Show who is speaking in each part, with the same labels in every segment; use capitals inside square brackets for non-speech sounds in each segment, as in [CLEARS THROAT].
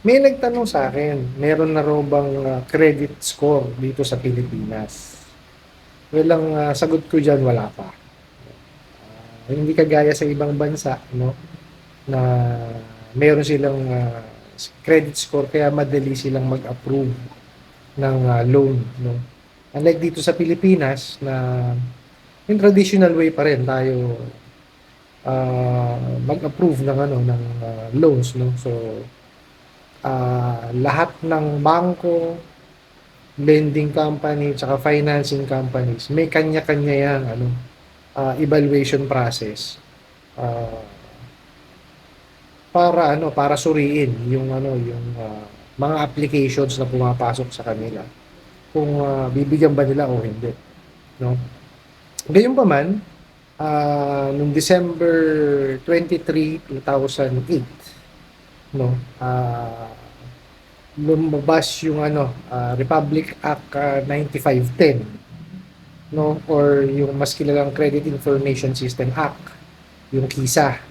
Speaker 1: May nagtanong sa akin, meron na raw bang ah, credit score dito sa Pilipinas? Well, ang ah, sagot ko dyan, wala pa. Ah, hindi kagaya sa ibang bansa, no? Na meron silang ah, credit score kaya madali silang mag-approve ng ah, loan, no? Unlike dito sa Pilipinas na yung traditional way pa rin tayo ah, mag-approve ng ano ng ah, loans, no? So ah, lahat ng bangko, lending company, tsaka financing companies, may kanya-kanya yang ano, ah, evaluation process. Ah, para ano, para suriin yung ano, yung ah, mga applications na pumapasok sa kanila. Kung ah, bibigyan ba nila o hindi, no? Gayunpaman, ah noong December 23, 2008, no, ah lumabas yung ano, ah, Republic Act ah, 9510, no, or yung mas kilalang Credit Information System Act, yung KISA.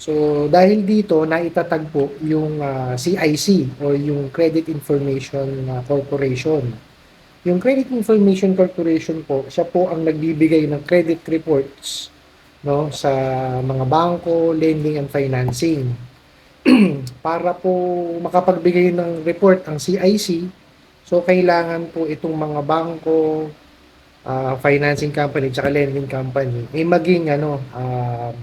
Speaker 1: So, dahil dito, naitatag po yung ah, CIC or yung Credit Information ah, Corporation. Yung Credit Information Corporation po, siya po ang nagbibigay ng credit reports no sa mga bangko, lending and financing. [CLEARS THROAT] Para po makapagbigay ng report ang CIC, so kailangan po itong mga bangko, ah, financing company, tsaka lending company, ay maging ano, um,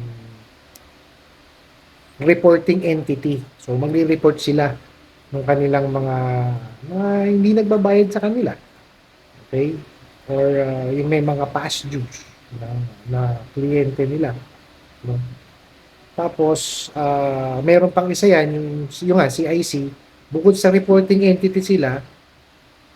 Speaker 1: reporting entity. So magre-report sila ng kanilang mga mga hindi nagbabayad sa kanila. Okay? Or ah, yung may mga past dues na, na kliyente nila. No? Tapos, ah, meron pang isa yan, yung, yung CIC, bukod sa reporting entity sila,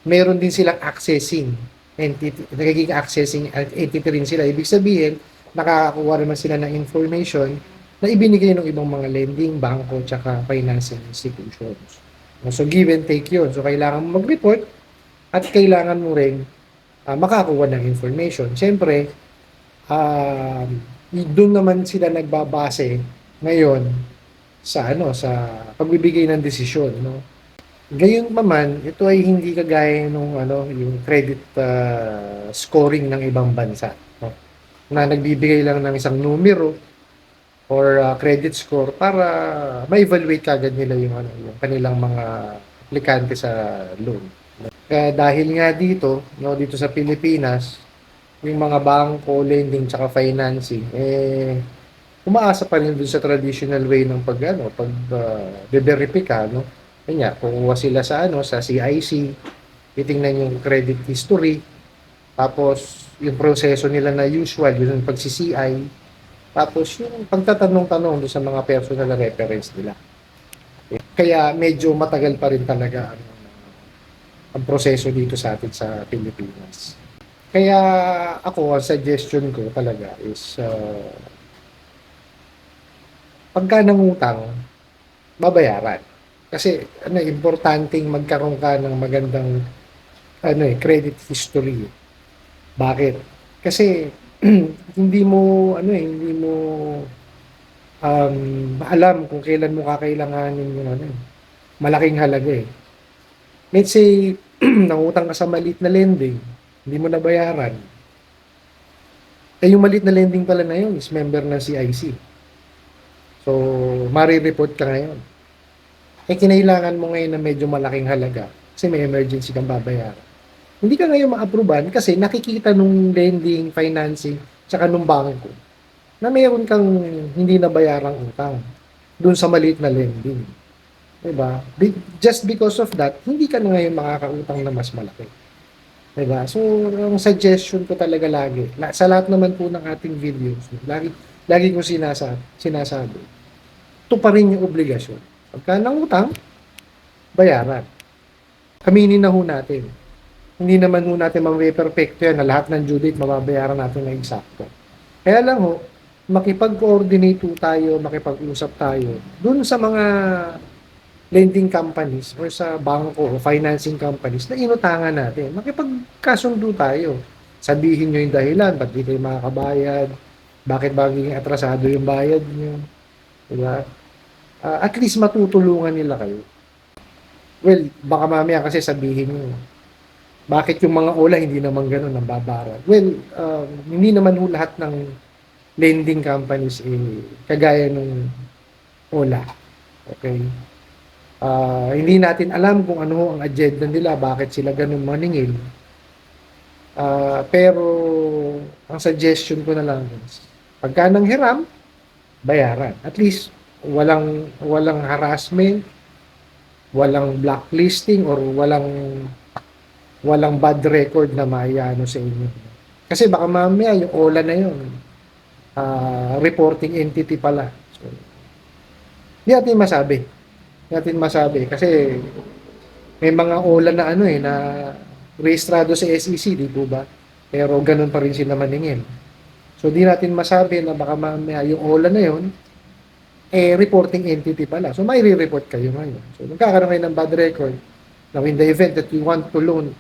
Speaker 1: meron din silang accessing entity, nagiging accessing entity rin sila. Ibig sabihin, nakakakuha naman sila ng information na ibinigay ng ibang mga lending, bangko, tsaka financing institutions. So, give and take yun. So, kailangan mo mag-report at kailangan mo rin ah, makakuha ng information. Siyempre, um, doon naman sila nagbabase ngayon sa ano sa pagbibigay ng desisyon no? Gayon pa man ito ay hindi kagaya nung ano yung credit ah, scoring ng ibang bansa no? Na nagbibigay lang ng isang numero or ah, credit score para ma-evaluate kagad nila yung ano yung kanilang mga aplikante sa loan kaya dahil nga dito no dito sa Pilipinas yung mga bangko, lending, tsaka financing, eh, umaasa pa rin dun sa traditional way ng pag, ano, pag uh, beberipika, no? Kanya, kukuha sila sa, ano, sa CIC, titingnan yung credit history, tapos, yung proseso nila na usual, yun yung pag-CCI, tapos, yung pagtatanong-tanong doon sa mga personal reference nila. Kaya, medyo matagal pa rin talaga, ano, ang proseso dito sa atin sa Pilipinas. Kaya ako, ang suggestion ko talaga is uh, pagka nangutang, babayaran. Kasi ano, importanteng magkaroon ka ng magandang ano eh, credit history. Bakit? Kasi [CLEARS THROAT] hindi mo ano eh, hindi mo um, alam kung kailan mo kakailanganin yung ano, eh, malaking halaga eh. Let's say, [CLEARS THROAT] nangutang ka sa maliit na lending, hindi mo nabayaran. Eh, yung maliit na lending pala na yun is member ng CIC. So, mari-report ka ngayon. Eh, kinailangan mo ngayon na medyo malaking halaga kasi may emergency kang babayaran. Hindi ka ngayon ma-approvean kasi nakikita nung lending, financing, tsaka nung bangko na mayroon kang hindi nabayarang utang dun sa maliit na lending. Diba? Just because of that, hindi ka na ngayon makakautang na mas malaki. Diba? So, ang suggestion ko talaga lagi, la- sa lahat naman po ng ating videos, lagi, lagi ko sinasa, sinasabi, ito pa rin yung obligasyon. Pagka nangutang, bayaran. Kaminin na ho natin. Hindi naman ho natin mamaperfecto yan na lahat ng due date mababayaran natin na eksakto. Kaya lang ho, makipag-coordinate tayo, makipag-usap tayo dun sa mga lending companies or sa bangko o financing companies na inutangan natin. Makipagkasundo tayo. Sabihin nyo yung dahilan, ba't di kayo makakabayad, bakit baging atrasado yung bayad nyo. Diba? Ah, at least matutulungan nila kayo. Well, baka mamaya kasi sabihin nyo, bakit yung mga ola hindi naman ganun ang babaran? Well, um, hindi naman ho lahat ng lending companies eh, kagaya ng ola. Okay? Ah, hindi natin alam kung ano ang agenda nila, bakit sila ganun maningil. Ah, pero ang suggestion ko na lang is, pagka nang hiram, bayaran. At least walang walang harassment, walang blacklisting or walang walang bad record na maiano sa inyo. Kasi baka mamaya yung OLA na yun, ah, reporting entity pala. So, hindi natin masabi. Hindi natin masabi kasi may mga OLA na ano eh, na rehistrado sa SEC, di po ba? Pero ganun pa rin sila maningil. So, di natin masabi na baka mamaya yung OLA na yun, eh, reporting entity pala. So, may re-report kayo ngayon. So, magkakaroon kayo ng bad record. Now, in the event that you want to loan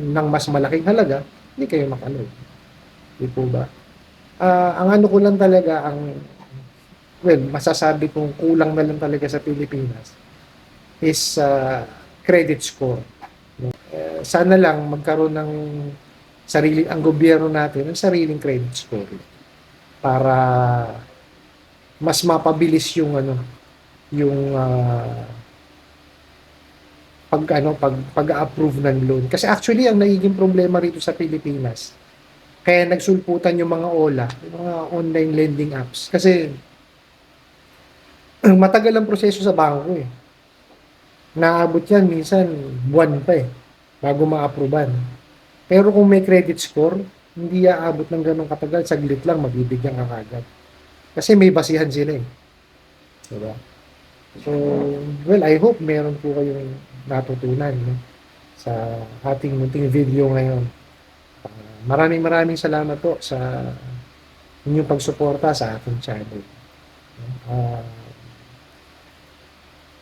Speaker 1: ng mas malaking halaga, hindi kayo makaloan. Di po ba? Ah, ang ano ko lang talaga, ang, well, masasabi kong kulang na lang talaga sa Pilipinas is ah, credit score. Eh, sana lang magkaroon ng sarili ang gobyerno natin ng sariling credit score para mas mapabilis yung ano yung ah, pag ano pag pag-approve ng loan. Kasi actually ang nagiging problema rito sa Pilipinas kaya nagsulputan yung mga OLA yung mga online lending apps. Kasi [CLEARS THROAT] matagal ang proseso sa bangko eh. Naabot yan minsan buwan pa eh bago ma-approvean. Pero kung may credit score hindi aabot ng ganong katagal saglit lang mabibigyan ka kagad kasi may basihan sila eh. Diba? So, well, I hope meron po kayong natutunan no? sa ating munting video ngayon. Ah, maraming maraming salamat po sa inyong pagsuporta sa ating channel. Uh,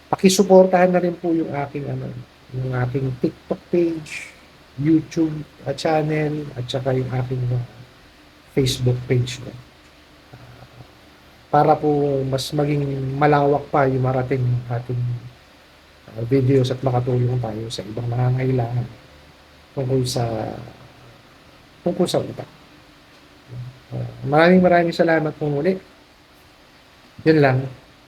Speaker 1: pakisuportahan na rin po yung aking ano, yung aking TikTok page, YouTube uh, channel, at saka yung aking uh, Facebook page. No? Para po mas maging malawak pa yung marating ating uh, videos at makatulong tayo sa ibang nangangailangan tungkol sa tungkol sa utang. Uh, maraming maraming salamat po muli. Yun lang.